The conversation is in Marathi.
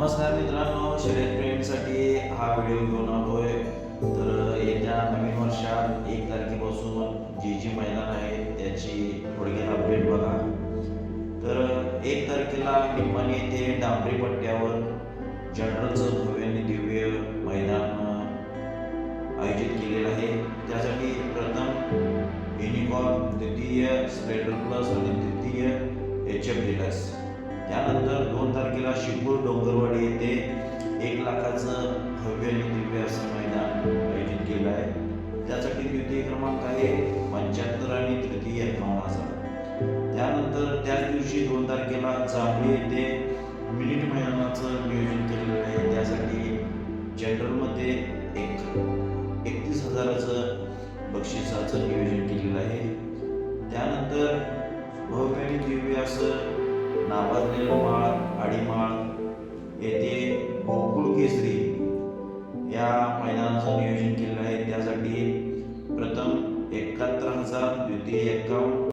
नमस्कार मित्रांनो शर्यत प्रेमसाठी हा व्हिडिओ घेऊन आलोय. तर येत्या नवीन वर्षात एक तारखेपासून जी जी मैदान आहे त्याची थोडक्यात अपडेट बघा. तर एक तारखेला निप्पाणी येथे डांबरी पट्ट्यावर जनरलचं भव्य आणि दिव्य मैदान आयोजित केलेलं आहे. त्यासाठी प्रथम युनिकॉर्न द्वितीय स्प्रेडर प्लस आणि तृतीय एच एफ डिलक्स त्यानंतर दोन तारखेला शिपूर डोंगरवाडी येथे एक लाखाचं भव्य आणि दिव्य असं मैदान आयोजित केलं आहे. त्यासाठी द्वितीय क्रमांक आहे पंच्याहत्तर आणि तृतीय एकावन्न त्यानंतर त्याच दिवशी दोन तारखेला जांभळी येथे मिनिट मैदानाचं नियोजन केलेलं आहे. त्यासाठी जनरलमध्ये एक एकतीस हजाराचं बक्षिसाचं नियोजन केलेलं आहे. त्यानंतर भव्य आणि दिव्य असं नावाजलेलं माळ आडीमाळ येथे गोकुळ केसरी या मैदानाचं नियोजन केलेलं आहे. त्यासाठी प्रथम एकाहत्तर हजार द्वितीय एक्कावन्न